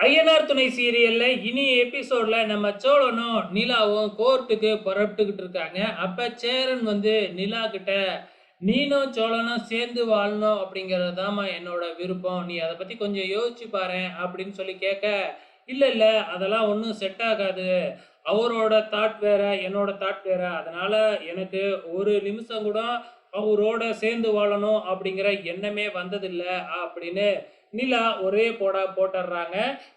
INR துணை சீரியல்ல இனி எபிசோட்ல நம்ம சோழனும் நிலாவும் கோர்ட்டுக்கு புறப்பட்டுக்கிட்டு இருக்காங்க. அப்ப சேரன் வந்து நிலா கிட்ட நீனும் சோழனும் சேர்ந்து வாழணும் அப்படிங்கிறது தான்மா என்னோட விருப்பம். நீ அதை பத்தி கொஞ்சம் யோசிச்சு பாரு அப்படின்னு சொல்லி கேட்க இல்லை இல்லை அதெல்லாம் ஒன்றும் செட் ஆகாது. அவரோட தாட் வேற என்னோட தாட் வேற. அதனால எனக்கு ஒரு நிமிஷம் கூட அவரோட சேர்ந்து வாழணும் அப்படிங்கிற எண்ணமே வந்ததில்லை அப்படின்னு நிலா ஒரே போடா போட்டுடுறாங்க.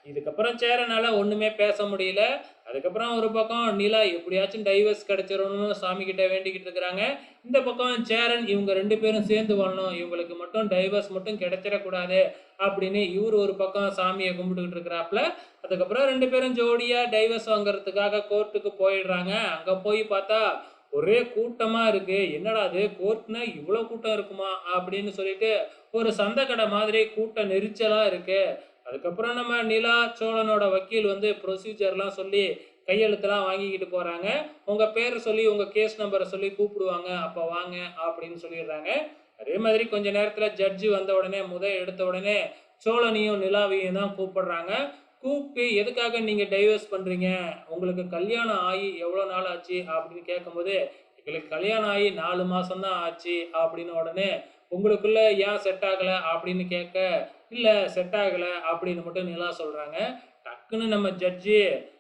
இதுக்கப்புறம் சேரனால ஒன்றுமே பேச முடியல. அதுக்கப்புறம் ஒரு பக்கம் நிலா எப்படியாச்சும் டைவர்ஸ் கிடைச்சிடணும்னு சாமி கிட்ட வேண்டிக்கிட்டு இருக்கிறாங்க. இந்த பக்கம் சேரன் இவங்க ரெண்டு பேரும் சேர்ந்து வாழணும் இவங்களுக்கு மட்டும் டைவர்ஸ் மட்டும் கிடைச்சிடக்கூடாது அப்படின்னு இவர் ஒரு பக்கம் சாமியை கும்பிட்டுக்கிட்டு இருக்கிறாப்புல. அதுக்கப்புறம் ரெண்டு பேரும் ஜோடியாக டைவர்ஸ் வாங்குறதுக்காக கோர்ட்டுக்கு போயிடுறாங்க. அங்கே போய் பார்த்தா ஒரே கூட்டமாக இருக்கு. என்னடா அது கோர்ட்னா இவ்வளோ கூட்டம் இருக்குமா? அப்படின்னு சொல்லிட்டு ஒரு சந்தைக்கடை மாதிரி கூட்டம் நெரிச்சலாக இருக்கு. அதுக்கப்புறம் நம்ம நிலா சோழனோட வக்கீல் வந்து ப்ரொசீஜர்லாம் சொல்லி கையெழுத்தெல்லாம் வாங்கிக்கிட்டு போகிறாங்க உங்கள் பேரை சொல்லி உங்கள் கேஸ் நம்பரை சொல்லி கூப்பிடுவாங்க. அப்போ வாங்க அப்படின்னு சொல்லிடுறாங்க. அதே மாதிரி கொஞ்ச நேரத்தில் ஜட்ஜி வந்த உடனே முத எடுத்த உடனே சோழனையும் நிலாவையும் தான் கூப்பிடுறாங்க. கூப்பிட்டு எதுக்காக நீங்கள் டைவர்ஸ் பண்ணுறீங்க உங்களுக்கு கல்யாணம் ஆகி எவ்வளோ நாள் ஆச்சு? அப்படின்னு கேட்கும்போது எங்களுக்கு கல்யாணம் ஆகி நாலு மாதம்தான் ஆச்சு அப்படின்னு உடனே உங்களுக்குள்ளே ஏன் செட் ஆகலை அப்படின்னு கேட்க இல்லை செட் ஆகலை அப்படின்னு மட்டும் நிலா சொல்கிறாங்க டக்குன்னு நம்ம ஜட்ஜி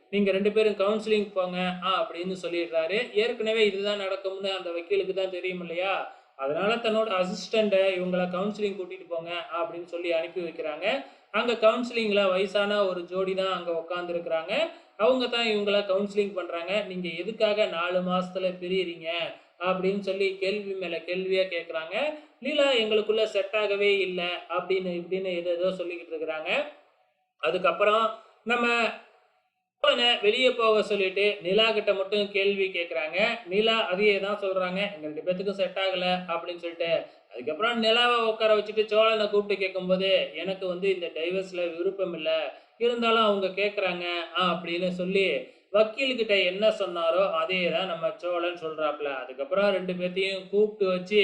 நீங்கள் ரெண்டு பேரும் கவுன்சிலிங் போங்க ஆ அப்படின்னு சொல்லிடுறாரு. ஏற்கனவே இதுதான் நடக்கும்னு அந்த வக்கீலுக்கு தான் தெரியும் இல்லையா? அதனால தன்னோட அசிஸ்டண்ட்டை இவங்கள கவுன்சிலிங் கூட்டிகிட்டு போங்க அப்படின்னு சொல்லி அனுப்பி வைக்கிறாங்க. அங்கே கவுன்சிலிங்கில் வயசான ஒரு ஜோடி தான் அங்கே உட்காந்துருக்குறாங்க அவங்க தான் இவங்கள கவுன்சிலிங் பண்ணுறாங்க நீங்கள் எதுக்காக நாலு மாதத்தில் பிரியறீங்க? அப்படின்னு சொல்லி கேள்வி மேலே கேள்வியாக கேட்குறாங்க லீலா எங்களுக்குள்ளே செட் ஆகவே இல்லை அப்படின்னு இப்படின்னு எதோ ஏதோ சொல்லிக்கிட்டு இருக்கிறாங்க. அதுக்கப்புறம் நம்ம அவனை வெளியே போக சொல்லிட்டு நிலா கிட்ட மட்டும் கேள்வி கேட்குறாங்க நிலா அதையே தான் சொல்றாங்க. எங்க ரெண்டு பேத்துக்கும் செட் ஆகல அப்படின்னு சொல்லிட்டு அதுக்கப்புறம் நிலாவை உட்கார வச்சுட்டு சோழனை கூப்பிட்டு கேட்கும்போது எனக்கு வந்து இந்த டைவர்ஸ்ல விருப்பம் இல்லை. இருந்தாலும் அவங்க கேட்குறாங்க ஆ அப்படின்னு சொல்லி வக்கீல்கிட்ட என்ன சொன்னாரோ அதே தான் நம்ம சோழன் சொல்றாப்புல. அதுக்கப்புறம் ரெண்டு பேர்த்தையும் கூப்பிட்டு வச்சு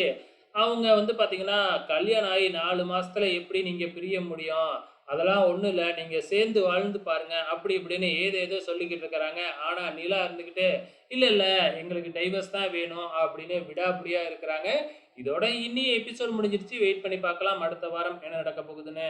அவங்க வந்து பார்த்தீங்கன்னா கல்யாணம் ஆகி நாலு மாசத்துல எப்படி நீங்க பிரிய முடியும்? அதெல்லாம் ஒன்றும் இல்லை. நீங்கள் சேர்ந்து வாழ்ந்து பாருங்க. அப்படி இப்படின்னு ஏதோ ஏதோ சொல்லிக்கிட்டு இருக்கிறாங்க. ஆனால் நிலா இருந்துக்கிட்டு இல்லை இல்லை எங்களுக்கு டைவர்ஸ் தான் வேணும் அப்படின்னு விடாப்பிடியா இருக்கிறாங்க. இதோட இன்னி எபிசோட் முடிஞ்சிருச்சு. வெயிட் பண்ணி பார்க்கலாம். அடுத்த வாரம் என்ன நடக்க போகுதுன்னு.